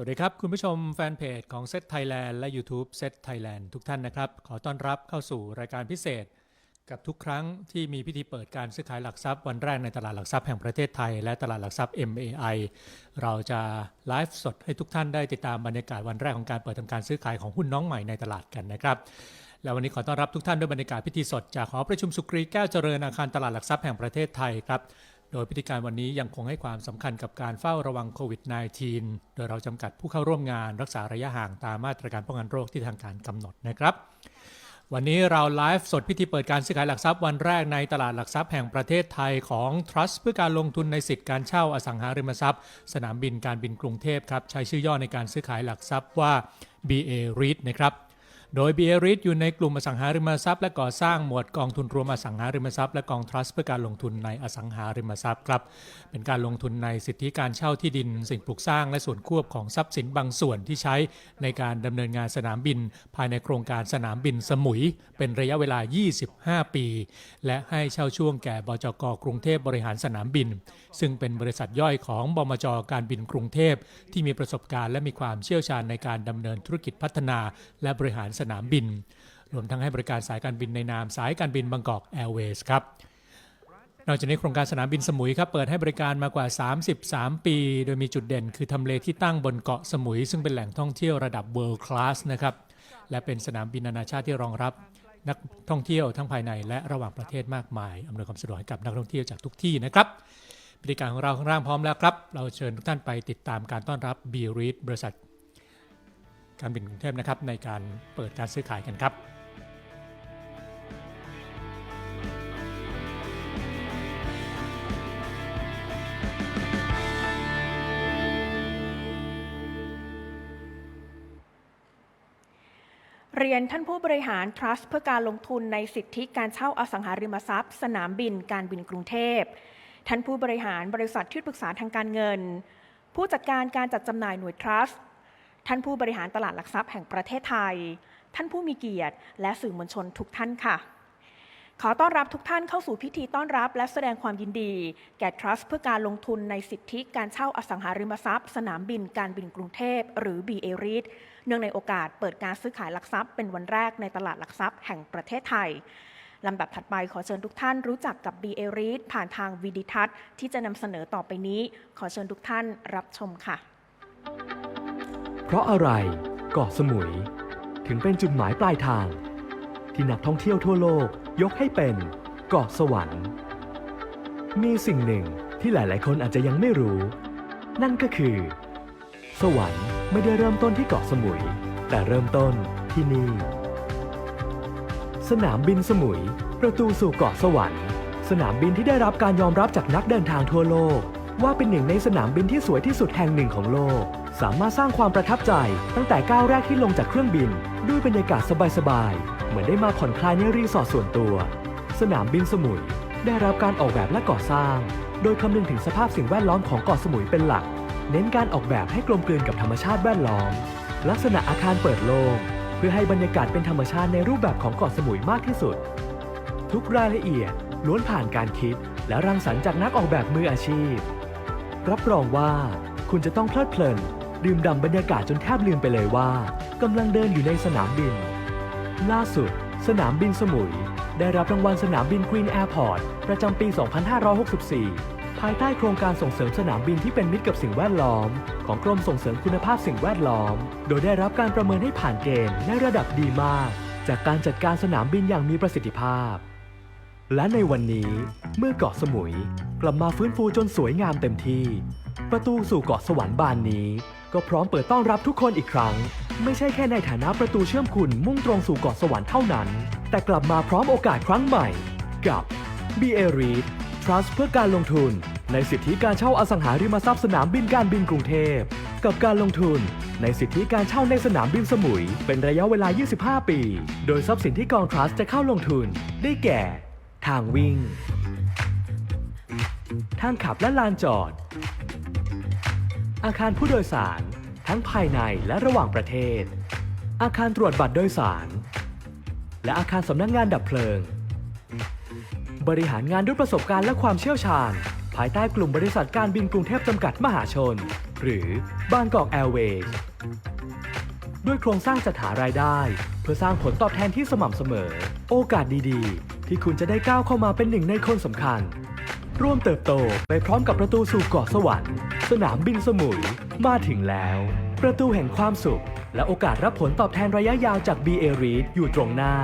สวัสดีครับ คุณผู้ชมแฟนเพจของเซ t ไทยแลนด์และ YouTube เซ t ไทยแลนด์ทุกท่านนะครับ ขอต้อนรับเข้าสู่รายการพิเศษ กับทุกครั้งที่มีพิธีเปิดการซื้อขายหลักทรัพย์วันแรกในตลาดหลักทรัพย์แห่งประเทศไทย และตลาดหลักทรัพย์ MAI เราจะไลฟ์สดให้ทุกท่านได้ติดตามบรรยากาศวันแรกของการเปิดทำการซื้อขายของหุ้นน้องใหม่ในตลาดกันนะครับและวันนี้ขอต้อนรับทุกท่านด้วยบรรยากาศพิธีสดจากหอประชุมสุกรีแก้วเจริญอาคารตลาดหลักทรัพย์แห่งประเทศไทยครับ โดยพิธีการวันนี้ยังคงให้ความสำคัญกับการเฝ้าระวังโควิด -19 โดยเราจำกัดผู้เข้าร่วมงานรักษาระยะห่างตามมาตรการป้องกันโรคที่ทางการกำหนดนะครับ วันนี้เราไลฟ์สดพิธีเปิดการซื้อขายหลักทรัพย์วันแรกในตลาดหลักทรัพย์แห่งประเทศไทยของ Trust เพื่อการลงทุนในสิทธิการเช่าอสังหาริมทรัพย์ สนามบินการบินกรุงเทพครับใช้ชื่อย่อในการซื้อขายหลักทรัพย์ว่า BA REIT นะครับ โดย b a r i t อยู่ในกลุ่มอสังหาริมทรัพย์และก่อสร้างหมวดกองทุนรวมอสังหาริมทรัพย์และกองทรัสต์เพื่อการลงทุนในอสังหาริมทรัพย์ครับ เป็นการลงทุนในสิทธิการเช่าที่ดิน สิ่งปลูกสร้างและส่วนควบของทรัพย์สินบางส่วนที่ใช้ในการดำเนินงานสนามบิน ภายในโครงการสนามบินสมุย เป็นระยะเวลา 25 ปี และให้เช่าช่วงแก่บจกกรุงเทพบริหารสนามบิน ซึ่งเป็นบริษัทย่อยของบมจการบินกรุงเทพที่มีประสบการณ์และมีความเชี่ยวชาญในการดำเนินธุรกิจพัฒนา และบริหารสนามบิน รวมทั้งให้บริการสายการบินในนามสายการบินบางกอกแอร์เวย์ครับนอกจากนี้โครงการสนามบินสมุยครับเปิดให้บริการมากว่า 33 ปี โดยมีจุดเด่นคือทำเลที่ตั้งบนเกาะสมุย ซึ่งเป็นแหล่งท่องเที่ยวระดับ world class นะครับและเป็นสนามบินนานาชาติที่รองรับนักท่องเที่ยวทั้งภายในและระหว่างประเทศมากมายอำนวยความสะดวกให้กับนักท่องเที่ยวจากทุกที่นะครับบริการของเราข้างล่างพร้อมแล้วครับ เราเชิญทุกท่านไปติดตามการต้อนรับ b r e a d บริษัท การบินกรุงเทพนะครับในการเปิดการซื้อขายกันครับเรียนท่านผู้บริหาร Trust เพื่อการลงทุนในสิทธิการเช่าอสังหาริมทรัพย์ สนามบินการบินกรุงเทพ ท่านผู้บริหารบริษัทที่ปรึกษาทางการเงิน ผู้จัดการการจัดจำหน่ายหน่วย Trust ท่านผู้บริหารตลาดหลักทรัพย์แห่งประเทศไทย ท่านผู้มีเกียรติ และสื่อมวลชนทุกท่านค่ะ ขอต้อนรับทุกท่านเข้าสู่พิธีต้อนรับและแสดงความยินดี แก่ Trust เพื่อการลงทุนในสิทธิการเช่าอสังหาริมทรัพย์ สนามบินการบินกรุงเทพ หรือ BA REIT เนื่องในโอกาสเปิดการซื้อขายหลักทรัพย์เป็นวันแรกในตลาดหลักทรัพย์แห่งประเทศไทยลำดับถัดไปขอเชิญทุกท่านรู้จักกับ BA REIT ผ่านทางวิดิทัศน์ที่จะนำเสนอต่อไปนี้ ขอเชิญทุกท่านรับชมค่ะ เพราะอะไรเกาะสมุย ถึงเป็นจุดหมายปลายทาง ที่นักท่องเที่ยวทั่วโลกยกให้เป็นเกาะสวรรค์ มีสิ่งหนึ่งที่หลายๆ คนอาจจะยังไม่รู้ นั่นก็คือ สวรรค์ไม่ได้เริ่มต้นที่เกาะสมุย แต่เริ่มต้นที่นี่สนามบินสมุย ประตูสู่เกาะสวรรค์ สนามบินที่ได้รับการยอมรับจากนักเดินทางทั่วโลก ว่าเป็นหนึ่งในสนามบินที่สวยที่สุดแห่งหนึ่งของโลก สามารถสร้างความประทับใจตั้งแต่ก้าวแรกที่ลงจากเครื่องบิน ด้วยบรรยากาศสบายๆ เหมือนได้มาผ่อนคลายในรีสอร์ทส่วนตัว สนามบินสมุย ได้รับการออกแบบและก่อสร้าง โดยคำนึงถึงสภาพสิ่งแวดล้อมของเกาะสมุยเป็นหลัก เน้นการออกแบบให้กลมกลืนกับธรรมชาติแวดล้อม ลักษณะอาคารเปิดโล่งเพื่อให้บรรยากาศเป็นธรรมชาติในรูปแบบของเกาะสมุยมากที่สุด ทุกรายละเอียดล้วนผ่านการคิด และรังสรรค์จากนักออกแบบมืออาชีพ รับรองว่าคุณจะต้องเพลิดเพลิน ดื่มด่ำบรรยากาศจนแทบลืมไปเลยว่ากำลังเดินอยู่ในสนามบิน ล่าสุด สนามบินสมุย ได้รับรางวัลสนามบิน Green Airport ประจำปี 2564 ภายใต้โครงการส่งเสริมสนามบินที่เป็นมิตรกับสิ่งแวดล้อม ของกรมส่งเสริมคุณภาพสิ่งแวดล้อม โดยได้รับการประเมินให้ผ่านเกณฑ์ในระดับดีมาก จากการจัดการสนามบินอย่างมีประสิทธิภาพ และในวันนี้เมื่อเกาะสมุย กลับมาฟื้นฟูจนสวยงามเต็มที่ ประตูสู่เกาะสวรรค์บานนี้ ก็พร้อมเปิดต้อนรับทุกคนอีกครั้ง ไม่ใช่แค่ในฐานะประตูเชื่อมคุณมุ่งตรงสู่เกาะสวรรค์เท่านั้น แต่กลับมาพร้อมโอกาสครั้งใหม่ กับ BA REIT Trust เพื่อการลงทุน ในสิทธิการเช่าอสังหาริมทรัพย์สนามบินการบินกรุงเทพ กับการลงทุน ในสิทธิการเช่าในสนามบินสมุย เป็นระยะเวลา 25 ปี โดยทรัพย์สินที่กอง Trust จะเข้าลงทุน ได้แก่ ทางวิ่ง ทางขับและลานจอด อาคารผู้โดยสาร ทั้งภายในและระหว่างประเทศ อาคารตรวจบัตรโดยสาร และอาคารสำนักงงานดับเพลิง บริหารงานด้วยประสบการณ์และความเชี่ยวชาญ ภายใต้กลุ่มบริษัทการบินกรุงเทพจำกัดมหาชน หรือบางกอกแอร์เวย์ด้วยโครงสร้างจัดหารายได้ เพื่อสร้างผลตอบแทนที่สม่ำเสมอ โอกาสดีๆ ที่คุณจะได้ก้าวเข้ามาเป็นหนึ่งในคนสำคัญ ร่วมเติบโตไปพร้อมกับประตูสู่เกาะสวรรค์ สนามบินสมุยมาถึงแล้ว ประตูแห่งความสุข และโอกาสรับผลตอบแทนระยะยาวจาก BA REIT อยู่ตรงหน้า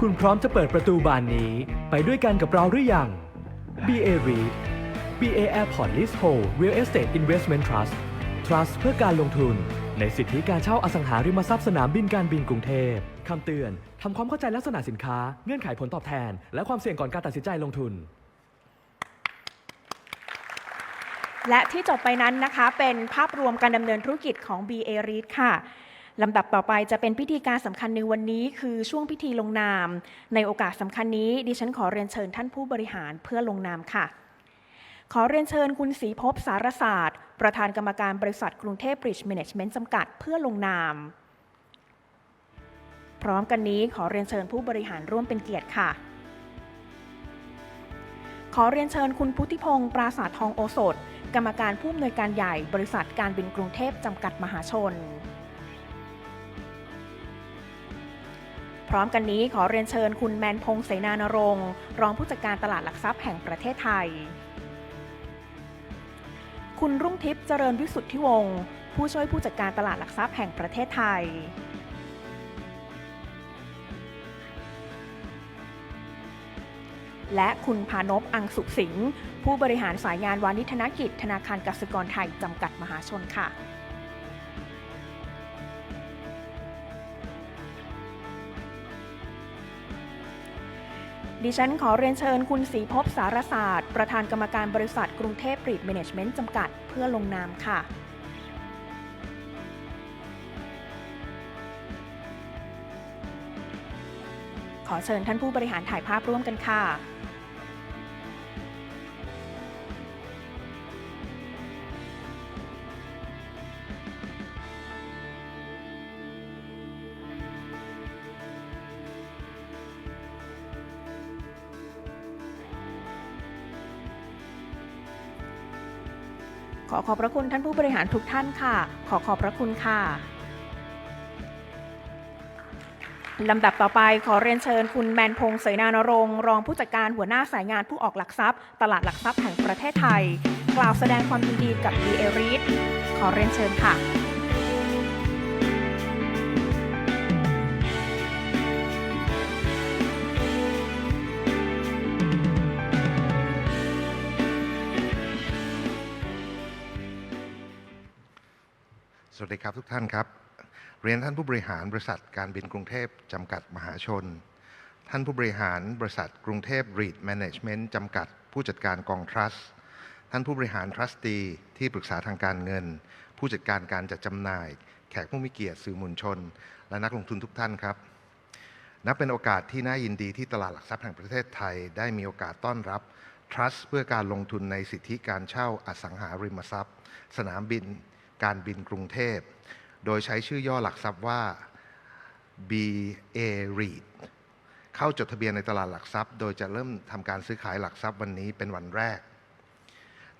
คุณพร้อมจะเปิดประตูบานนี้ ไปด้วยกันกับเราหรือยัง BA REIT BA Airport Leasehold Real Estate Investment Trust Trust เพื่อการลงทุน ในสิทธิการเช่าอสังหาริมทรัพย์สนามบินการบินกรุงเทพคำเตือนทำความเข้าใจลักษณะสินค้า เงื่อนไขผลตอบแทน และความเสี่ยงก่อนการตัดสินใจลงทุน และที่จบไปนั้นนะคะเป็นภาพรวมการดำเนินธุรกิจของ BA REIT ค่ะลำดับต่อไปจะเป็นพิธีการสำคัญในวันนี้คือช่วงพิธีลงนาม ในโอกาสสำคัญนี้ ดิฉันขอเรียนเชิญท่านผู้บริหารเพื่อลงนามค่ะ ขอเรียนเชิญคุณศรีภพสารศาสตร์ ประธานกรรมการบริษัทกรุงเทพบริดจ์แมネจเมนต์จำกัดเพื่อลงนาม พร้อมกันนี้ขอเรียนเชิญผู้บริหารร่วมเป็นเกียรติค่ะ ขอเรียนเชิญคุณพุทธิพงศ์ปราสาททองโอสถ กรรมการผู้อำนวยการใหญ่บริษัทการบินกรุงเทพจำกัดมหาชน พร้อมกันนี้ขอเรียนเชิญคุณแมนพงศ์เสนานรงค์รองผู้จัดการตลาดหลักทรัพย์แห่งประเทศไทย คุณรุ่งทิพย์เจริญวิสุทธิวงศ์ผู้ช่วยผู้จัดการตลาดหลักทรัพย์แห่งประเทศไทย และคุณพานพอังสุขสิงห์ ผู้บริหารสายงานวานิธนกิจ ธนาคารกสิกรไทย จำกัดมหาชนค่ะดิฉันขอเรียนเชิญคุณศรีภพสารศาสตร์ ประธานกรรมการบริษัทกรุงเทพบริดแมネจเมนต์จำกัดเพื่อลงนามค่ะ ขอเชิญท่านผู้บริหารถ่ายภาพร่วมกันค่ะ ขอขอบพระคุณท่านผู้บริหารทุกท่านค่ะ ขอขอบพระคุณค่ะลำดับต่อไปขอเรียนเชิญคุณแมนพงศ์เสนานรงค์รองผู้จัดการหัวหน้าสายงานผู้ออกหลักทรัพย์ ตลาดหลักทรัพย์แห่งประเทศไทย กล่าวแสดงความยินดีกับดีเอริสขอเรียนเชิญค่ะ กท่านครับ เรียนท่านผู้บริหารบริษัทการบินกรุงเทพจำกัดมหาชน ท่านผู้บริหารบริษัทกรุงเทพรีดแมネจเมนต์จำกัด ผู้จัดการกองทรัสท่านผู้บริหารทรัสตีที่ปรึกษาทางการเงิน ผู้จัดการการจัดจำหน่าย แขกผู้มีเกียรติสื่อมวลชน และนักลงทุนทุกท่านครับ นับเป็นโอกาสที่น่ายินดีที่ตลาดหลักทรัพย์แห่งประเทศไทย ได้มีโอกาสต้อนรับ Trust เพื่อการลงทุนในสิทธิการเช่าอสังหาริมทรัพย์ สนามบิน การบินกรุงเทพ โดยใช้ชื่อย่อหลักทรัพย์ว่า BA REIT เข้าจดทะเบียนในตลาดหลักทรัพย์ โดยจะเริ่มทำการซื้อขายหลักทรัพย์วันนี้เป็นวันแรก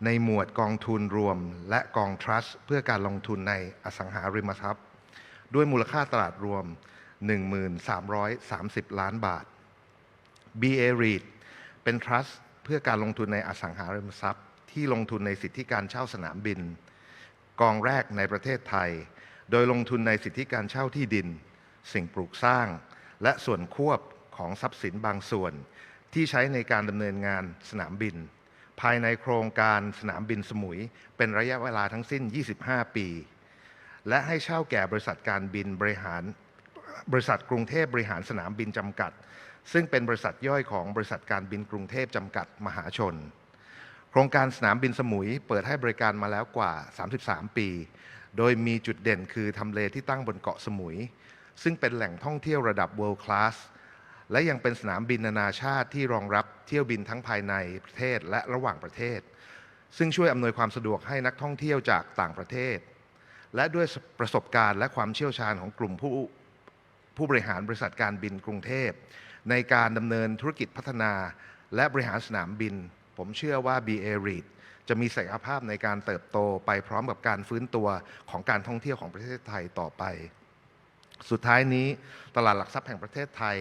ในหมวดกองทุนรวมและกองทรัสต์เพื่อการลงทุนในอสังหาริมทรัพย์ ด้วยมูลค่าตลาดรวม 1330 ล้านบาท BA REIT เป็น trust เพื่อการลงทุนในอสังหาริมทรัพย์ ที่ลงทุนในสิทธิการเช่าสนามบิน กองแรกในประเทศไทย โดยลงทุนในสิทธิการเช่าที่ดิน สิ่งปลูกสร้าง และส่วนควบของทรัพย์สินบางส่วน ที่ใช้ในการดำเนินงานสนามบิน ภายในโครงการสนามบินสมุย เป็นระยะเวลาทั้งสิ้น 25 ปี และให้เช่าแก่บริษัทการบินบริหารบริษัทกรุงเทพบริหารสนามบินจำกัด ซึ่งเป็นบริษัทย่อยของบริษัทการบินกรุงเทพจำกัดมหาชน ครงการสนามบินสมุยเปิดให้บริการมาแล้วกว่า 33 ปี โดยมีจุดเด่นคือทำเลที่ตั้งบนเกาะสมุย ซึ่งเป็นแหล่งท่องเที่ยวระดับ world class และยังเป็นสนามบินนานาชาติที่รองรับเที่ยวบินทั้งภายในประเทศและระหว่างประเทศ ซึ่งช่วยอำนวยความสะดวกให้นักท่องเที่ยวจากต่างประเทศ และด้วยประสบการณ์และความเชี่ยวชาญของกลุ่มผู้ผู้บริหารบริษัทการบินกรุงเทพ ในการดำเนินธุรกิจพัฒนาและบริหารสนามบิน ผมเชื่อว่า BA REIT จะมีศักยภาพในการเติบโตไปพร้อมกับการฟื้นตัวของการท่องเที่ยวของประเทศไทยต่อไป สุดท้ายนี้ตลาดหลักทรัพย์แห่งประเทศไทย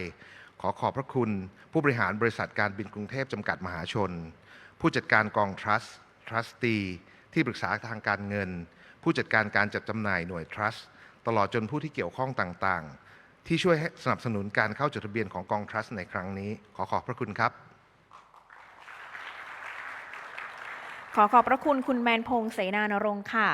ขอขอบพระคุณผู้บริหารบริษัทการบินกรุงเทพจำกัดมหาชน ผู้จัดการกองทรัสต์ทรัสตีที่ปรึกษาทางการเงิน ผู้จัดการการจัดจำหน่ายหน่วยทรัสต์ตลอดจนผู้ที่เกี่ยวข้องต่างๆ ที่ช่วยสนับสนุนการเข้าจดทะเบียนของกองทรัสต์ในครั้งนี้ ขอขอบพระคุณครับ ขอขอบพระคุณคุณแมนพงษ์เสนานรงค์ค่ะ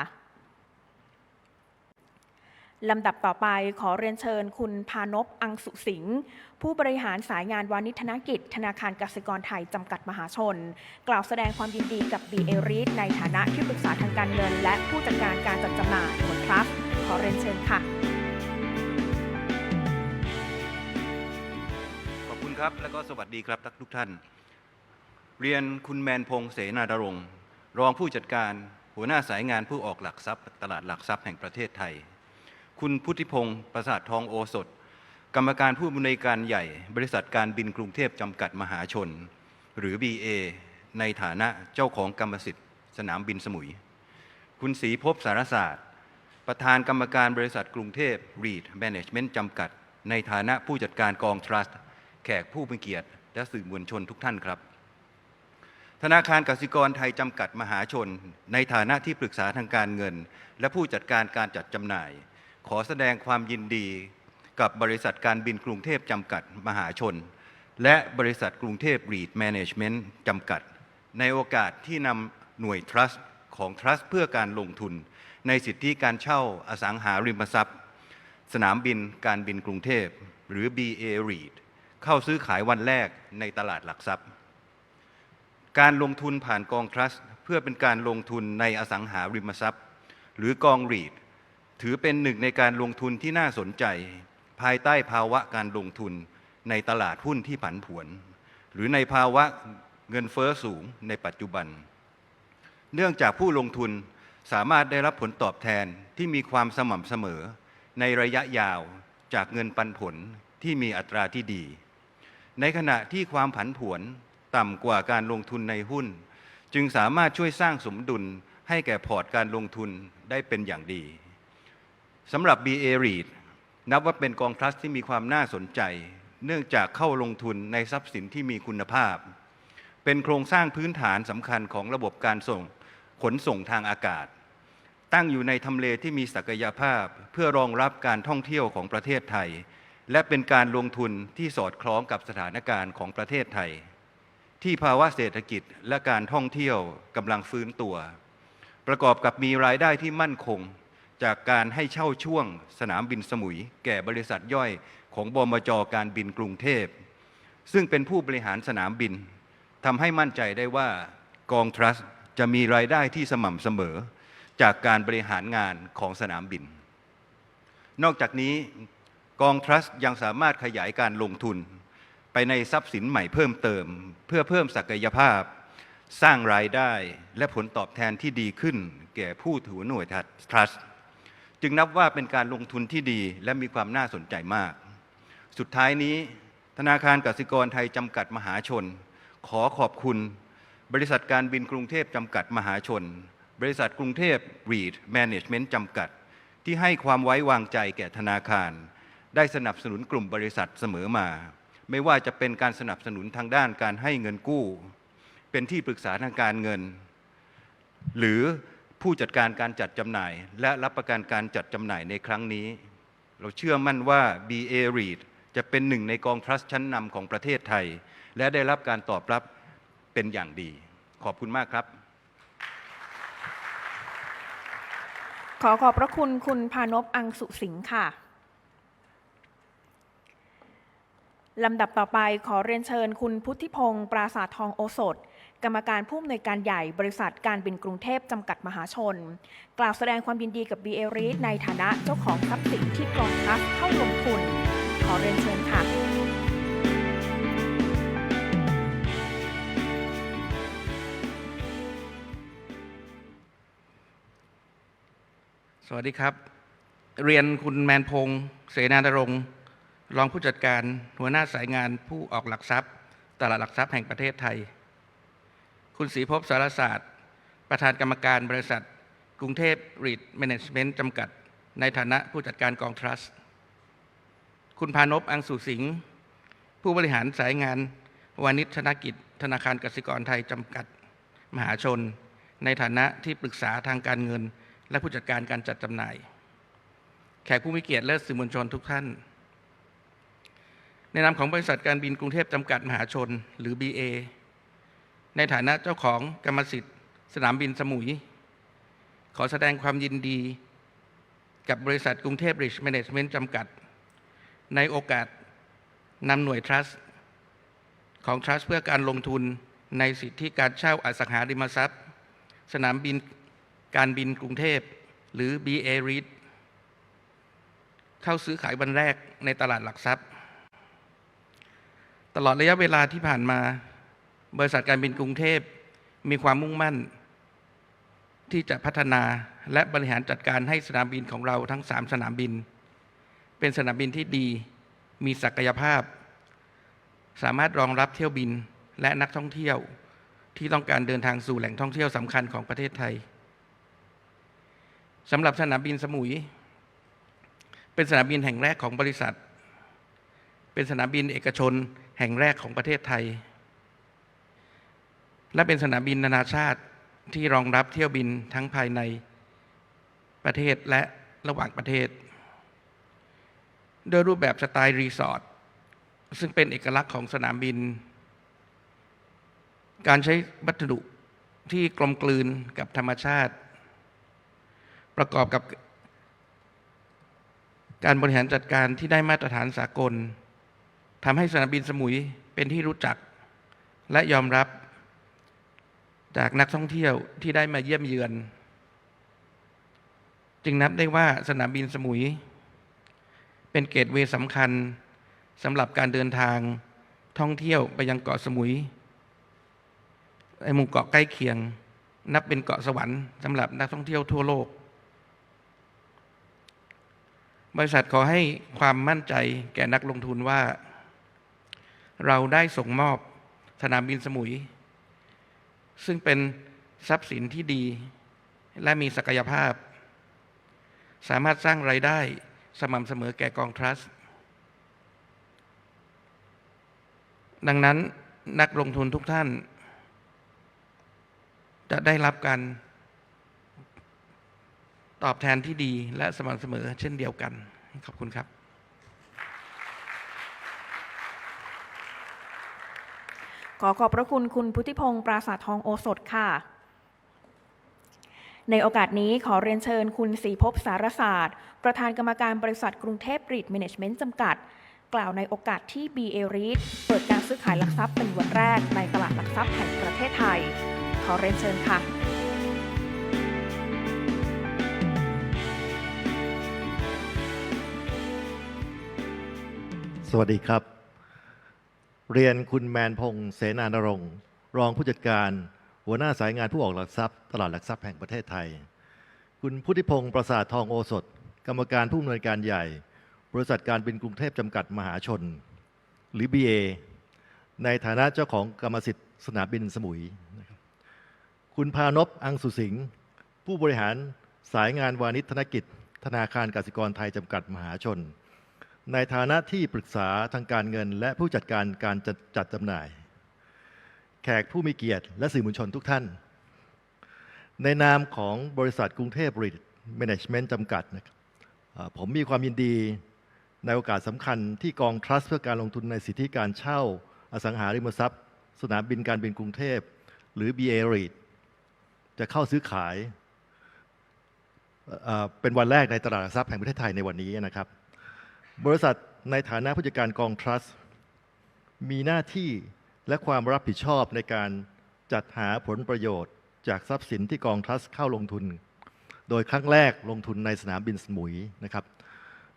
ลำดับต่อไปขอเรียนเชิญคุณพานพอังสุสิงห์ผู้บริหารสายงานวานิธนกิจ ธนาคารกสิกรไทย จำกัดมหาชน กล่าวแสดงความยินดีกับ b ีเอรีในฐานะที่ปรึกษาทางการเงิน และผู้จัดการการจัดจำหน่ายหน่วยทรัพย์ขอเรียนเชิญค่ะ ขอบคุณครับ แล้วก็สวัสดีครับทุกท่าน เรียนคุณแมนพงษ์เสนาดรงค์ รองผู้จัดการหัวหน้าสายงานผู้ออกหลักทรัพย์ ตลาดหลักทรัพย์แห่งประเทศไทย คุณพุทธิพงศ์ประสาททองโอสถ กรรมการผู้อำนวยการใหญ่ บริษัทการบินกรุงเทพจำกัดมหาชน หรือ BA ในฐานะเจ้าของกรรมสิทธิ์สนามบินสมุย คุณศรีภพสารศาสตร์ ประธานกรรมการบริษัทกรุงเทพ REIT Management จำกัด ในฐานะผู้จัดการกองทรัสต์แขกผู้มีเกียรติและสื่อมวลชนทุกท่านครับ ธนาคารกสิกรไทยจำกัดมหาชน ในฐานะที่ปรึกษาทางการเงิน และผู้จัดการการจัดจำหน่าย ขอแสดงความยินดีกับบริษัทการบินกรุงเทพจำกัดมหาชน และบริษัทกรุงเทพ REIT Management จำกัด ในโอกาสที่นำหน่วยทรัสต์ของทรัสต์เพื่อการลงทุน ในสิทธิการเช่าอสังหาริมทรัพย์ สนามบินการบินกรุงเทพหรือ BA REIT เข้าซื้อขายวันแรกในตลาดหลักทรัพย์ การลงทุนผ่านกองทรัสต์เพื่อเป็นการลงทุนในอสังหาริมทรัพย์ หรือกองรีดถือเป็นหนึ่งในการลงทุนที่น่าสนใจ ภายใต้ภาวะการลงทุนในตลาดหุ้นที่ผันผวน หรือในภาวะเงินเฟอ้อสูงในปัจจุบัน เนื่องจากผู้ลงทุนสามารถได้รับผลตอบแทนที่มีความสม่ำเสมอ ในระยะยาวจากเงินปันผลที่มีอัตราที่ดี ในขณะที่ความผันผวน ต่ำกว่าการลงทุนในหุ้น จึงสามารถช่วยสร้างสมดุลให้แก่พอร์ตการลงทุนได้เป็นอย่างดีสำหรับ BA REIT นับว่าเป็นกองทรัสที่มีความน่าสนใจ เนื่องจากเข้าลงทุนในทรัพย์สินที่มีคุณภาพ เป็นโครงสร้างพื้นฐานสำคัญของระบบการส่งขนส่งทางอากาศ ตั้งอยู่ในทำเลที่มีศักยภาพเพื่อรองรับการท่องเที่ยวของประเทศไทย และเป็นการลงทุนที่สอดคล้องกับสถานการณ์ของประเทศไทย ที่ภาวะเศรษฐกิจและการท่องเที่ยวกำลังฟื้นตัว ประกอบกับมีรายได้ที่มั่นคง จากการให้เช่าช่วงสนามบินสมุย แก่บริษัทย่อยของบมจการบินกรุงเทพ ซึ่งเป็นผู้บริหารสนามบินทำให้มั่นใจได้ว่ากองทรัสต์จะมีรายได้ที่สม่ำเสมอ จากการบริหารงานของสนามบิน นอกจากนี้กองทรัสต์ยังสามารถขยายการลงทุน ไปในทรัพย์สินใหม่เพิ่มเติม เพื่อเพิ่มศักยภาพ สร้างรายได้และผลตอบแทนที่ดีขึ้น แก่ผู้ถือหน่วยทรัสต์จึงนับว่าเป็นการลงทุนที่ดีและมีความน่าสนใจมาก สุดท้ายนี้ ธนาคารกสิกรไทยจำกัดมหาชน ขอขอบคุณ บริษัทการบินกรุงเทพจำกัดมหาชน บริษัทกรุงเทพ REIT Management จำกัด ที่ให้ความไว้วางใจแก่ธนาคาร ได้สนับสนุนกลุ่มบริษัทเสมอมา ไม่ว่าจะเป็นการสนับสนุนทางด้านการให้เงินกู้ เป็นที่ปรึกษาทางการเงิน หรือผู้จัดการการจัดจำหน่าย และรับประกันการจัดจำหน่ายในครั้งนี้ เราเชื่อมั่นว่า BA REIT จะเป็นหนึ่งในกองทรัสชั้นนำของประเทศไทย และได้รับการตอบรับเป็นอย่างดี ขอบคุณมากครับ ขอขอบพระคุณคุณพานพอังสุสิงห์ค่ะ ลำดับต่อไปขอเรียนเชิญคุณพุทธิพงศ์ปราสาททองโอสถ กรรมการผู้อำนวยการใหญ่บริษัทการบินกรุงเทพจำกัดมหาชน กล่าวแสดงความยินดีกับ b ีเอรีในฐานะเจ้าของทรัพย์สินที่กองทัพเข้าลงทุน ขอเรียนเชิญค่ะ สวัสดีครับ เรียนคุณแมนพงษ์เสนาดรงค์ รองผู้จัดการหัวหน้าสายงานผู้ออกหลักทรัพย์ ตลาดหลักทรัพย์แห่งประเทศไทย คุณศรีภพสารศาสตร์ ประธานกรรมการบริษัท กรุงเทพรีดแมネจเมนต์จำกัด ในฐานะผู้จัดการกองทรัสต์คุณพานพอังสุสิงห์ผู้บริหารสายงานวานิชธนกิจ ธนาคารกสิกรไทยจำกัด มหาชน ในฐานะที่ปรึกษาทางการเงิน และผู้จัดการการจัดจำหน่าย แขกผู้มีเกียรติและสื่อมวลชนทุกท่าน ในนามของบริษัทการบินกรุงเทพจำกัดมหาชน หรือ BA ในฐานะเจ้าของกรรมสิทธิ์ สนามบินสมุย ขอแสดงความยินดี กับบริษัทกรุงเทพริชแมネจเมนต์จำกัด ในโอกาสนำหน่วยทรัสต์ของทรัสต์เพื่อการลงทุนในสิทธิการเช่าอสังหาริมทรัพย์ สนามบินการบินกรุงเทพ หรือ BA REIT เข้าซื้อขายวันแรกในตลาดหลักทรัพย์ ตลอดระยะเวลาที่ผ่านมา บริษัทการบินกรุงเทพมีความมุ่งมั่น ที่จะพัฒนาและบริหารจัดการให้สนามบินของเราทั้ง 3 สนามบิน เป็นสนามบินที่ดี มีศักยภาพ สามารถรองรับเที่ยวบินและนักท่องเที่ยวที่ต้องการเดินทางสู่แหล่งท่องเที่ยวสำคัญของประเทศไทยสำหรับสนามบินสมุย เป็นสนามบินแห่งแรกของบริษัท เป็นสนามบินเอกชนแห่งแรกของประเทศไทย และเป็นสนามบินนานาชาติที่รองรับเที่ยวบินทั้งภายในประเทศและระหว่างประเทศ โดยรูปแบบสไตล์รีสอร์ทซึ่งเป็นเอกลักษณ์ของสนามบิน การใช้วัสดุที่กลมกลืนกับธรรมชาติ ประกอบกับการบริหารจัดการที่ได้มาตรฐานสากล ทำให้สนามบินสมุยเป็นที่รู้จัก และยอมรับจากนักท่องเที่ยวที่ได้มาเยี่ยมเยือน จึงนับได้ว่าสนามบินสมุย เป็นเกตเวย์สำคัญสำหรับการเดินทางท่องเที่ยวไปยังเกาะสมุยในหมู่เกาะใกล้เคียง นับเป็นเกาะสวรรค์สำหรับนักท่องเที่ยวทั่วโลก บริษัทขอให้ความมั่นใจแก่นักลงทุนว่า เราได้ส่งมอบสนามบินสมุย ซึ่งเป็นทรัพย์สินที่ดี และมีศักยภาพ สามารถสร้างไรายได้สม่ำเสมอแก่กองทรัสต์ดังนั้นนักลงทุนทุกท่าน จะได้รับการตอบแทนที่ดีและสม่ำเสมอเช่นเดียวกัน ขอบคุณครับ ขอขอบพระคุณคุณพุทธิพงศ์ปราสาททองโอสถค่ะ ในโอกาสนี้ขอเรียนเชิญคุณศรีภพสารศาสตร์ ประธานกรรมการบริษัทกรุงเทพรีดแมネจเมนต์จำกัด กล่าวในโอกาสที่ BA REIT เปิดการซื้อขายหลักทรัพย์เป็นวันแรกในตลาดหลักทรัพย์แห่งประเทศไทย ขอเรียนเชิญค่ะสวัสดีครับ เรียนคุณแมนพงษ์เสนานรงค์ รองผู้จัดการ หัวหน้าสายงานผู้ออกหลักทรัพย์ ตลาดหลักทรัพย์แห่งประเทศไทย คุณพุทธิพงศ์ประสาททองโอสถ กรรมการผู้อำนวยการใหญ่ บริษัทการบินกรุงเทพจำกัดมหาชน หรือ BA ในฐานะเจ้าของกรรมสิทธิ์สนามบินสมุย คุณพานพอังสุสิงห์ผู้บริหารสายงานวานิชธนกิจ ธนาคารกสิกรไทยจำกัดมหาชน ในฐานะที่ปรึกษาทางการเงิน และผู้จัดการการจัดจดจำหน่าย แขกผู้มีเกียรติและสื่อมวลชนทุกท่าน ในนามของบริษัทกรุงเทพบรีดแมネจเมนต์จำกัดนะครับผมมีความยินดีในโอกาสสำคัญที่กองทรัสต์เพื่อการลงทุนในสิทธิการเช่า อสังหาริมทรัพย์ สนามบินการบินกรุงเทพ หรือ BA REIT จะเข้าซื้อขายเอ่อเป็นวันแรกในตลาดหลักทรัพย์แห่งประเทศไทยในวันนี้นะครับ บริษัทในฐานะผู้จัดการกองทรัสต์มีหน้าที่และความรับผิดชอบในการจัดหาผลประโยชน์ จากทรัพย์สินที่กองทรัสต์เข้าลงทุน โดยครั้งแรกลงทุนในสนามบินสมุยนะครับ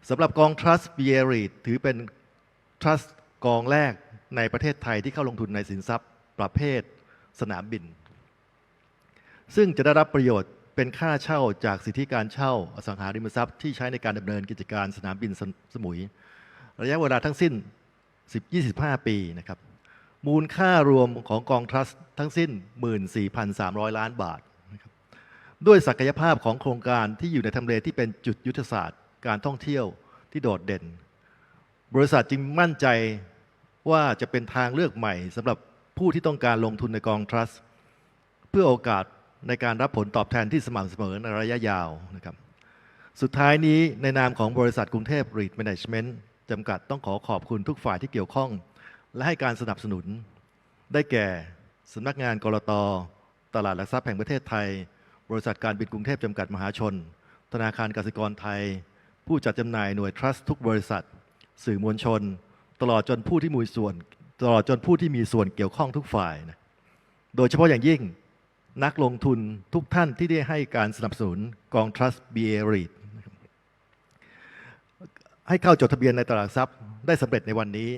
สำหรับกองทรัสต์เบียรีถือเป็นทรัสต์กองแรกในประเทศไทยที่เข้าลงทุนในสินทรัพย์ประเภทสนามบิน ซึ่งจะได้รับประโยชน์ เป็นค่าเช่าจากสิทธิการเช่าอสังหาริมทรัพย์ที่ใช้ในการดำเนินกิจการสนามบินสสมุย ระยะเวลาทั้งสิ้น 10-25 ปีนะครับมูลค่ารวมของกองทรัสต์ทั้งสิ้น 14,300 ล้านบาทนะครับด้วยศักยภาพของโครงการที่อยู่ในทำเลที่เป็นจุดยุทธศาสตร์ การท่องเที่ยวที่โดดเด่น บริษัทจึงมั่นใจว่าจะเป็นทางเลือกใหม่สำหรับผู้ที่ต้องการลงทุนในกองทรัสต์เพื่อโอกาส ในการรับผลตอบแทนที่สม่ำเสมอในระยะยาวนะครับ สุดท้ายนี้ในนามของบริษัทกรุงเทพ REIT Management จำกัดต้องขอขอบคุณทุกฝ่ายที่เกี่ยวข้อง และให้การสนับสนุน ได้แก่สำนักงานกรตตลาดหลักทรัพย์แห่งประเทศไทย บริษัทการบินกรุงเทพจำกัดมหาชน ธนาคารกสิกรไทย ผู้จัดจำหน่ายหน่วยทรัสต์ทุกบริษัท สื่อมวลชน ตลอดจนผู้ที่มีส่วน ตลอดจนผู้ที่มีส่วนเกี่ยวข้องทุกฝ่ายนะโดยเฉพาะอย่างยิ่ง นักลงทุนทุกท่านที่ได้ให้การสนับสนุนกอง Trust BA REIT นะครับให้เข้าจดทะเบียนในตลาดหลักทรัพย์ได้สำเร็จในวันนี้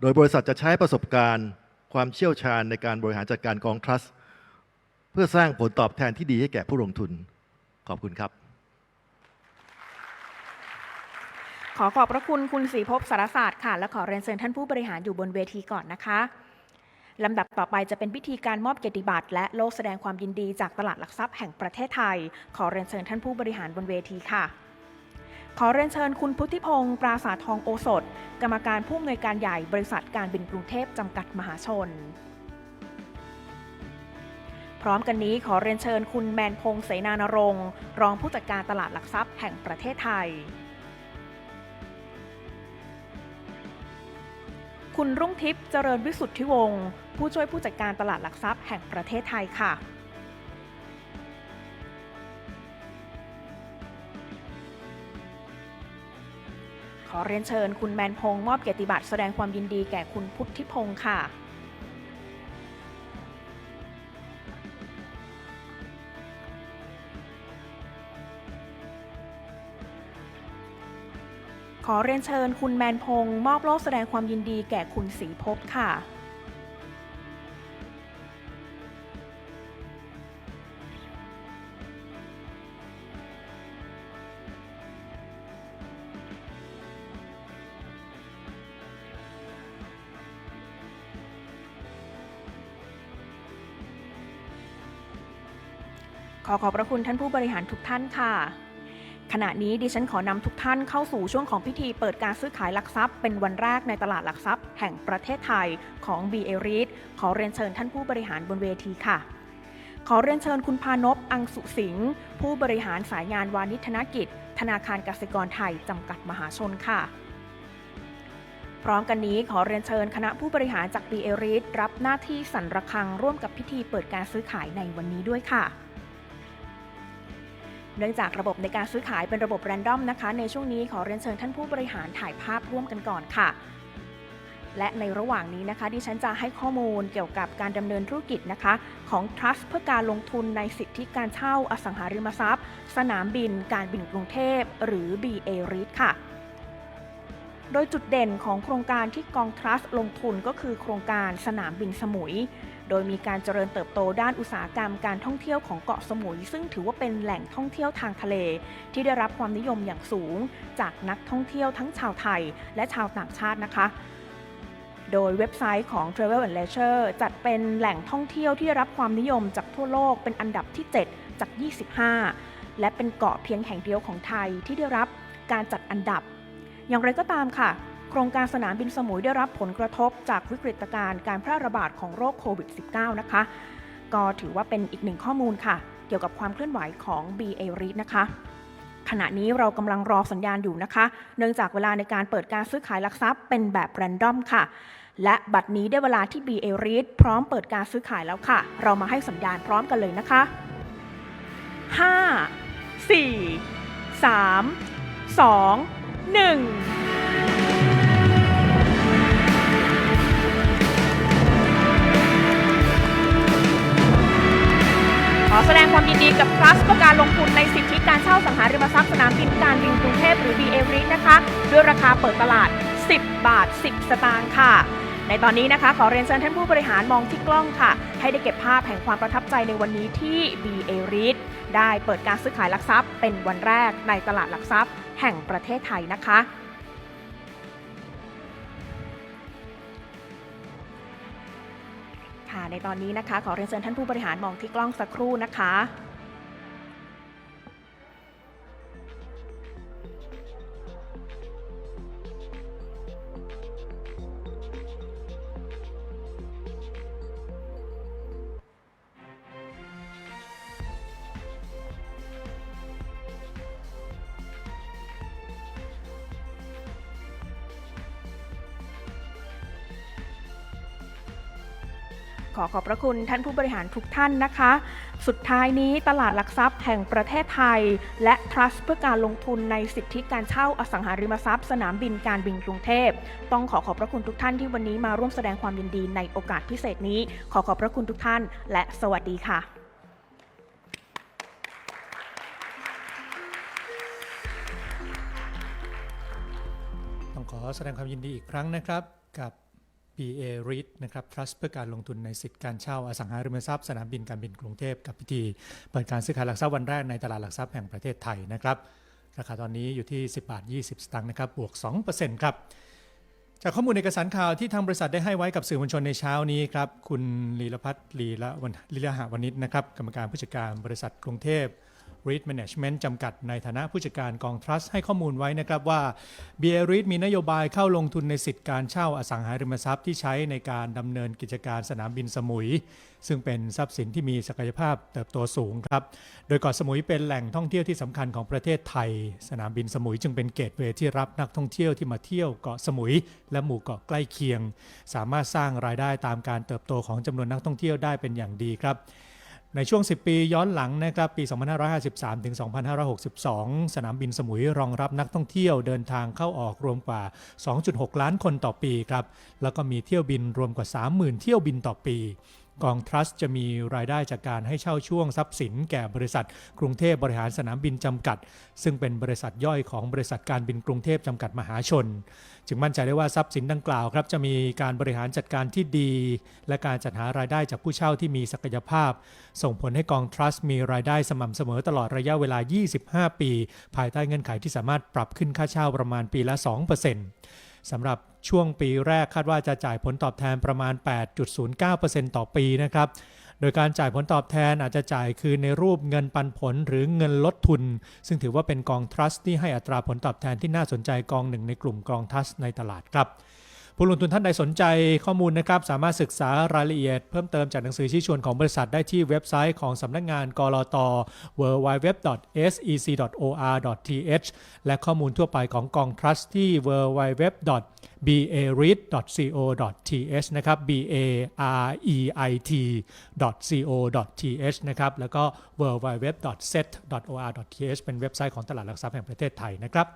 โดยบริษัทจะใช้ประสบการณ์ ความเชี่ยวชาญในการบริหารจัดการกอง Trust เพื่อสร้างผลตอบแทนที่ดีให้แก่ผู้ลงทุน ขอบคุณครับ ขอขอบพระคุณคุณศรีภพสารศาสตร์ค่ะ และขอเรียนเชิญท่านผู้บริหารอยู่บนเวทีก่อนนะคะ ลำดับต่อไปจะเป็นพิธีการมอบเกียรติบัตรและโล่แสดงความยินดีจากตลาดหลักทรัพย์แห่งประเทศไทย ขอเรียนเชิญท่านผู้บริหารบนเวทีค่ะ ขอเรียนเชิญคุณพุทธิพงศ์ปราสาททองโอสถ กรรมการผู้อำนวยการใหญ่บริษัทการบินกรุงเทพจำกัดมหาชน พร้อมกันนี้ขอเรียนเชิญคุณแมนพงษ์เสนานรงค์รองผู้จัดการตลาดหลักทรัพย์แห่งประเทศไทย คุณรุ่งทิพย์เจริญวิสุทธิวงศ์ผู้ช่วยผู้จัดการตลาดหลักทรัพย์แห่งประเทศไทยค่ะขอเรียนเชิญคุณแมนพงศ์มอบเกียรติบัตรแสดงความยินดีแก่คุณพุทธิพงศ์ค่ะ อเรียนเชิญคุณแมนพงศ์มอบโล่แสดงความยินดีแก่คุณศรีภพค่ะขอขอบพระคุณท่านผู้บริหารทุกท่านค่ะ ขณะนี้ดิฉันขอนำทุกท่านเข้าสู่ช่วงของพิธีเปิดการซื้อขายหลักทรัพย์ เป็นวันแรกในตลาดหลักทรัพย์ แห่งประเทศไทยของ b ีเอรีขอเรียนเชิญท่านผู้บริหารบนเวทีค่ะ ขอเรียนเชิญคุณพานพอังสุสิงห์ผู้บริหารสายงานวานิธนกิจ ธนาคารกสิกรไทยจำกัดมหาชนค่ะ พร้อมกันนี้ขอเรียนเชิญคณะผู้บริหารจาก b ีเอรีรับหน้าที่สั่นระฆังร่วมกับพิธีเปิดการซื้อขายในวันนี้ด้วยค่ะ เนื่องจากระบบในการซื้อขายเป็นระบบแรนดอมนะคะ ในช่วงนี้ขอเรียนเชิญท่านผู้บริหารถ่ายภาพร่วมกันก่อนค่ะและในระหว่างนี้นะคะดิฉันจะให้ข้อมูลเกี่ยวกับการดำเนินธุรกิจนะคะ ของ Trust เพื่อการลงทุนในสิทธิการเช่าอสังหาริมทรัพย์ สนามบิน การบินกรุงเทพ หรือ BA REIT ค่ะ โดยจุดเด่นของโครงการที่กอง Trust ลงทุนก็คือโครงการสนามบินสมุย โดยมีการเจริญเติบโตด้านอุตสาหกรรมการท่องเที่ยวของเกาะสมุย ซึ่งถือว่าเป็นแหล่งท่องเที่ยวทางทะเล ที่ได้รับความนิยมอย่างสูง จากนักท่องเที่ยวทั้งชาวไทย และชาวต่างชาตินะคะโดยเว็บไซต์ของ Travel and Leisure จัดเป็นแหล่งท่องเที่ยวที่ได้รับความนิยมจากทั่วโลกเป็นอันดับที่ 7 จาก 25 และเป็นเกาะเพียงแห่งเดียวของไทยที่ได้รับการจัดอันดับ อย่างไรก็ตามค่ะ โครงการสนามบินสมุยได้รับผลกระทบจากวิกฤตการณ์การแพร่ระบาดของโรคโควิด -19 นะคะ ก็ถือว่าเป็นอีกหนึ่งข้อมูลค่ะ เกี่ยวกับความเคลื่อนไหวของ BA REIT นะคะ ขณะนี้เรากำลังรอสัญญาณอยู่นะคะ เนื่องจากเวลาในการเปิดการซื้อขายหลักทรัพย์เป็นแบบแรนดอมค่ะ และบัดนี้ได้เวลาที่ BA REIT พร้อมเปิดการซื้อขายแล้วค่ะ เรามาให้สัญญาณพร้อมกันเลยนะคะ 5 4 3 2 1 แสดงความยินดีกับ Trust เพื่อการลงทุนในสิทธิการเช่าสังหาริมทรัพย์สนามบินการบินกรุงเทพหรือ BA r e นะคะด้วยราคาเปิดตลาด 10 บาท 10 สตางค์ค่ะ ในตอนนี้นะคะ ขอเรียนเชิญท่านผู้บริหารมองที่กล้องค่ะ ให้ได้เก็บภาพแห่งความประทับใจในวันนี้ที่ BA r e ได้เปิดการซื้อขายหลักทรัพย์ เป็นวันแรกในตลาดหลักทรัพย์ แห่งประเทศไทยนะคะ ค่ะ ในตอนนี้นะคะ ขอเรียนเชิญท่านผู้บริหารมองที่กล้องสักครู่นะคะ ขอขอบพระคุณท่านผู้บริหารทุกท่านนะคะ สุดท้ายนี้ตลาดหลักทรัพย์แห่งประเทศไทย และ Trust เพื่อการลงทุนในสิทธิการเช่าอสังหาริมทรัพย์ สนามบินการบินกรุงเทพ ต้องขอขอบพระคุณทุกท่านที่วันนี้มาร่วมแสดงความยินดีในโอกาสพิเศษนี้ ขอขอบพระคุณทุกท่าน และสวัสดีค่ะต้องขอแสดงความยินดีอีกครั้งนะครับกับ BA REIT นะครับ Trust เพื่อการลงทุนในสิทธิการเช่าอสังหาริมทรัพย์สนามบินการบินกรุงเทพกับพิธีเปิดการซื้อขายหลักทรัพย์วันแรกในตลาดหลักทรัพย์แห่งประเทศไทยนะครับ ราคาตอนนี้อยู่ที่ 10บาท20 สตางค์นะครับบวก 2%ครับจากข้อมูลเอกสารข่าวที่ทางบริษัทได้ให้ไว้กับสื่อมวลชนในเช้านี้ครับคุณลีลพัฒน์ลีละวันลีละหะวณิชนะครับกรรมการผู้จัดการบริษัทกรุงเทพ REIT Management จำกัดในฐานะผู้จัดการกองทรัสต์ให้ข้อมูลไว้นะครับว่า BA REIT มีนโยบายเข้าลงทุนในสิทธิการเช่าอสังหาริมทรัพย์ที่ใช้ในการดำเนินกิจการสนามบินสมุย ซึ่งเป็นทรัพย์สินที่มีศักยภาพเติบโตสูงครับ โดยเกาะสมุยเป็นแหล่งท่องเที่ยวที่สำคัญของประเทศไทย สนามบินสมุยจึงเป็นเกตเวย์ที่รับนักท่องเที่ยวที่มาเที่ยวเกาะสมุย และหมู่เกาะใกล้เคียง สามารถสร้างรายได้ตามการเติบโตของจำนวนนักท่องเที่ยวได้เป็นอย่างดีครับ ในช่วง 10 ปีย้อนหลังนะครับปี 2553 ถึง 2562 สนามบินสมุยรองรับนักท่องเที่ยวเดินทางเข้าออกรวมกว่า 2.6 ล้านคนต่อปีครับ แล้วก็มีเที่ยวบินรวมกว่า 30,000 เที่ยวบินต่อปี กองทรัสต์จะมีรายได้จากการให้เช่าช่วงทรัพย์สินแก่บริษัท กรุงเทพบริหารสนามบินจำกัด ซึ่งเป็นบริษัทย่อยของบริษัทการบินกรุงเทพจำกัดมหาชน จึงมั่นใจได้ว่าทรัพย์สินดังกล่าวครับจะมีการบริหารจัดการที่ดี และการจัดหารายได้จากผู้เช่าที่มีศักยภาพ ส่งผลให้กองทรัสต์มีรายได้สม่ำเสมอตลอดระยะเวลา 25 ปี ภายใต้เงื่อนไขที่สามารถปรับขึ้นค่าเช่าประมาณปีละ 2% สำหรับช่วงปีแรกคาดว่าจะจ่ายผลตอบแทนประมาณ 8.09%ต่อปีนะครับ โดยการจ่ายผลตอบแทนอาจจะจ่ายคืนในรูปเงินปันผลหรือเงินลดทุน ซึ่งถือว่าเป็นกองทรัสต์ที่ให้อัตราผลตอบแทนที่น่าสนใจกองหนึ่งในกลุ่มกองทรัสต์ในตลาดครับ ผู้ลงทุนท่านใดสนใจข้อมูลนะครับสามารถศึกษารายละเอียด เพิ่มเติมจากหนังสือชี้ชวนของบริษัทได้ที่เว็บไซต์ของสำนักงานกรอต www.sec.or.th และข้อมูลทั่วไปของกองทรัสต์ที่ www bareeit.co.th นะครับ b a r e i t .co.th นะครับแล้วก็ www.set.or.th เป็นเว็บไซต์ของตลาดหลักทรัพย์แห่งประเทศไทยนะครับ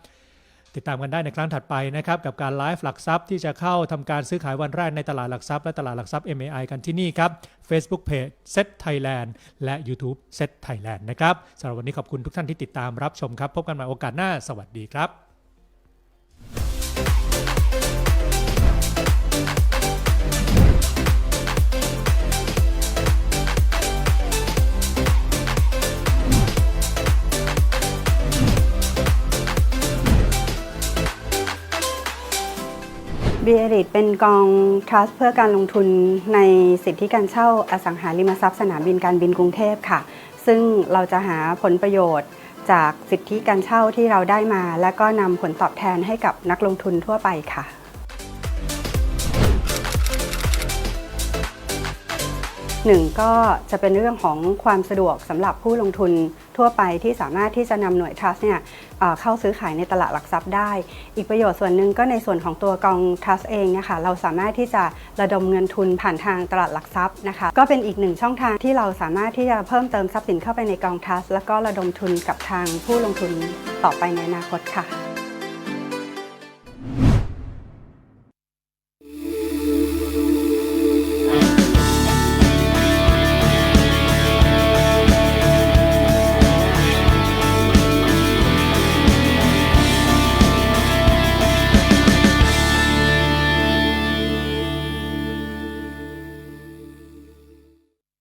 ติดตามกันได้ในครั้งถัดไปนะครับ กับการไลฟ์หลักทรัพย์ที่จะเข้าทำการซื้อขายวันแรกในตลาดหลักทรัพย์และตลาดหลักทรัพย์ MAI กันที่นี่ครับ Facebook Page Set Thailand และ YouTube Set Thailand นะครับสำหรับวันนี้ขอบคุณทุกท่านที่ติดตามรับชมครับ พบกันใหม่โอกาสหน้า สวัสดีครับ b ีเอริเป็นกองทรัสต์เพื่อการลงทุนในสิทธิการเช่าอสังหาริมทรัพย์สนามบินการบินกรุงเทพค่ะ ซึ่งเราจะหาผลประโยชน์จากสิทธิการเช่าที่เราได้มา และก็นำผลตอบแทนให้กับนักลงทุนทั่วไปค่ะหนึ่งก็จะเป็นเรื่องของความสะดวกสำหรับผู้ลงทุน ทั่วไปที่สามารถที่จะนำหน่วยทรัสเนี่ยเข้าซื้อขายในตลาดหลักทรัพย์ได้ อีกประโยชน์ส่วนหนึ่งก็ในส่วนของตัวกองทรัสเองเนี่ยค่ะเราสามารถที่จะระดมเงินทุนผ่านทางตลาดหลักทรัพย์นะคะก็เป็นอีกหนึ่งช่องทางที่เราสามารถที่จะเพิ่มเติมทรัพย์สินเข้าไปในกองทรัสแล้วก็ระดมทุนกับทางผู้ลงทุนต่อไปในอนาคตค่ะ